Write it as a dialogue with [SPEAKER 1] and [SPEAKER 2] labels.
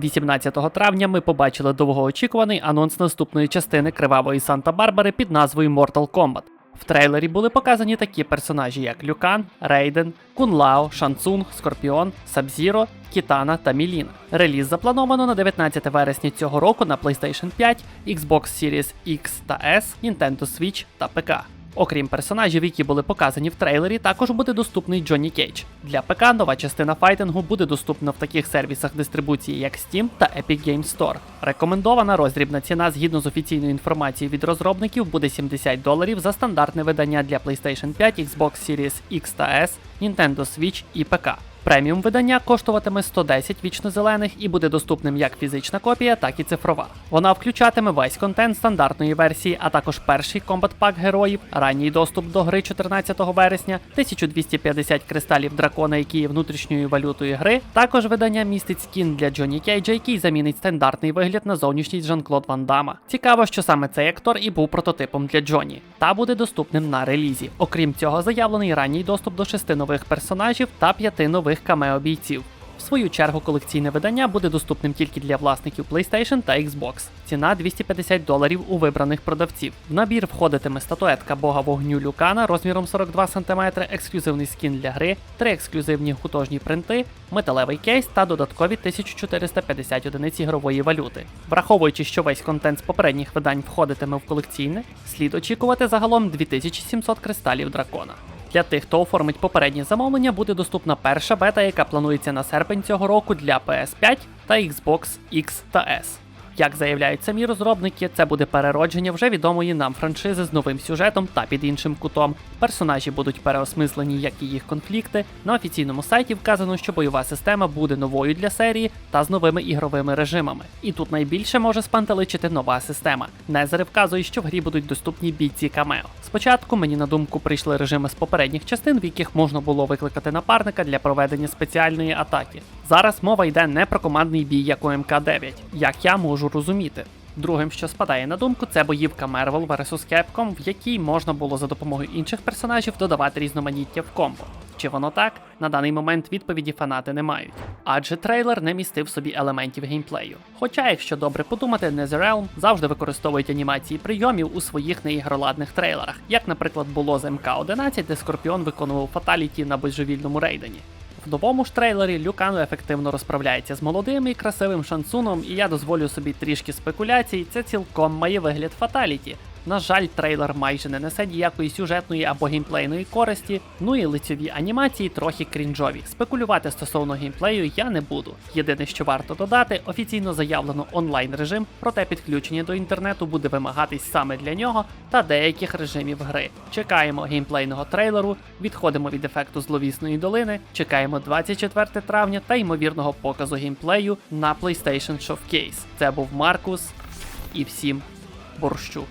[SPEAKER 1] 18 травня ми побачили довгоочікуваний анонс наступної частини кривавої Санта-Барбари під назвою Mortal Kombat. В трейлері були показані такі персонажі, як Люкан, Рейден, Кунлао, Шанцунг, Скорпіон, Сабзіро, Кітана та Мілін. Реліз заплановано на 19 вересня цього року на PlayStation 5, Xbox Series X та S, Nintendo Switch та ПК. Окрім персонажів, які були показані в трейлері, також буде доступний Джонні Кейдж. Для ПК нова частина файтингу буде доступна в таких сервісах дистрибуції, як Steam та Epic Games Store. Рекомендована роздрібна ціна згідно з офіційною інформацією від розробників буде 70 доларів за стандартне видання для PlayStation 5, Xbox Series X та S, Nintendo Switch і ПК. Преміум видання коштуватиме 110 вічно зелених і буде доступним як фізична копія, так і цифрова. Вона включатиме весь контент стандартної версії, а також перший комбат пак героїв, ранній доступ до гри 14 вересня, 1250 кристалів дракона, які є внутрішньою валютою гри. Також видання містить скін для Джонні Кейджа, який замінить стандартний вигляд на зовнішність Жан-Клод Ван Дамма. Цікаво, що саме цей актор і був прототипом для Джонні, та буде доступним на релізі. Окрім цього, заявлений ранній доступ до шести нових персонажів та п'яти нових камео бійців. В свою чергу колекційне видання буде доступним тільки для власників PlayStation та Xbox. Ціна 250 доларів у вибраних продавців. В набір входитиме статуетка бога вогню Люкана розміром 42 см, ексклюзивний скін для гри, три ексклюзивні художні принти, металевий кейс та додаткові 1450 одиниць ігрової валюти. Враховуючи, що весь контент з попередніх видань входитиме в колекційне, слід очікувати загалом 2700 кристалів дракона. Для тих, хто оформить попереднє замовлення, буде доступна перша бета, яка планується на серпень цього року для PS5 та Xbox X та S. Як заявляють самі розробники, це буде переродження вже відомої нам франшизи з новим сюжетом та під іншим кутом. Персонажі будуть переосмислені, як і їх конфлікти. На офіційному сайті вказано, що бойова система буде новою для серії та з новими ігровими режимами. І тут найбільше може спантеличити нова система. Незери вказує, що в грі будуть доступні бійці камео. Спочатку мені на думку прийшли режими з попередніх частин, в яких можна було викликати напарника для проведення спеціальної атаки. Зараз мова йде не про командний бій, як у МК-9, як я можу розуміти. Другим, що спадає на думку, це боївка Marvel vs Capcom, в якій можна було за допомогою інших персонажів додавати різноманіття в комбо. Чи воно так? На даний момент відповіді фанати не мають. Адже трейлер не містив собі елементів геймплею. Хоча, якщо добре подумати, NetherRealm завжди використовують анімації прийомів у своїх неігроладних трейлерах, як, наприклад, було з МК-11, де Скорпіон виконував фаталіті на божевільному рейдені. В новому ж трейлері Люкану ефективно розправляється з молодим і красивим шансуном, і я дозволю собі трішки спекуляцій, це цілком має вигляд фаталіті. На жаль, трейлер майже не несе ніякої сюжетної або геймплейної користі, ну і лицьові анімації трохи крінжові. Спекулювати стосовно геймплею я не буду. Єдине, що варто додати, офіційно заявлено онлайн режим, проте підключення до інтернету буде вимагатись саме для нього та деяких режимів гри. Чекаємо геймплейного трейлеру, відходимо від ефекту зловісної долини, чекаємо 24 травня та ймовірного показу геймплею на PlayStation Showcase. Це був Маркус і всім борщу.